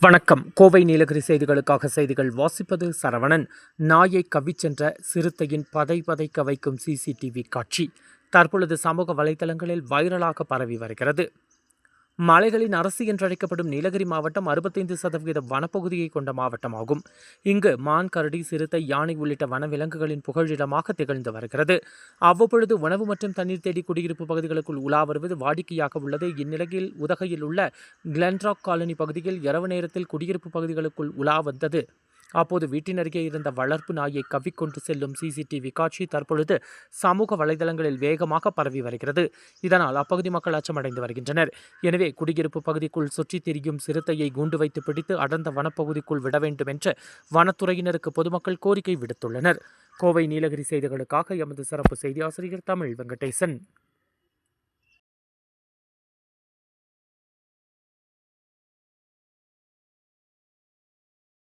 வணக்கம். கோவை நீலகிரி செய்திகளுக்காக செய்திகள் வாசிப்பது சரவணன். நாயை கவிச்சென்ற சிறுத்தையின் பதை பதைக்க வைக்கும் சிசிடிவி காட்சி. தற்பொழுது சமூக வலைதளங்களில் வைரலாக பரவி வருகிறது. மலைகளின் அரசு என்றழைக்கப்படும் நீலகிரி மாவட்டம் அறுபத்தைந்து சதவீத வனப்பகுதியை கொண்ட மாவட்டமாகும். இங்கு மான் கரடி சிறுத்தை யானை உள்ளிட்ட வனவிலங்குகளின் புகழிடமாக திகழ்ந்து வருகிறது. அவ்வப்பொழுது உணவு மற்றும் தண்ணீர் தேடி குடியிருப்பு பகுதிகளுக்குள் உலா வருவது வாடிக்கையாக உள்ளது. இந்நிலையில் உதகையில் உள்ள கிளென்ராக் காலனி பகுதியில் இரவு நேரத்தில் குடியிருப்பு பகுதிகளுக்குள் உலா வந்தது. அப்போது வீட்டின் அருகே இருந்த வளர்ப்பு நாயை கவ்விக்கொண்டு செல்லும் சிசிடிவி காட்சி தற்பொழுது சமூக வலைதளங்களில் வேகமாக பரவி வருகிறது. இதனால் அப்பகுதி மக்கள் அச்சமடைந்து வருகின்றனர். எனவே குடியிருப்பு பகுதிக்குள் சுற்றித் திரியும் சிறுத்தையை குண்டு வைத்து பிடித்து அடர்ந்த வனப்பகுதிக்குள் விட வேண்டும் என்று வனத்துறையினருக்கு பொதுமக்கள் கோரிக்கை விடுத்துள்ளனர். கோவை நீலகிரி செய்திகளுக்காக எமது சிறப்பு செய்தி ஆசிரியர் தமிழ் வெங்கடேசன்.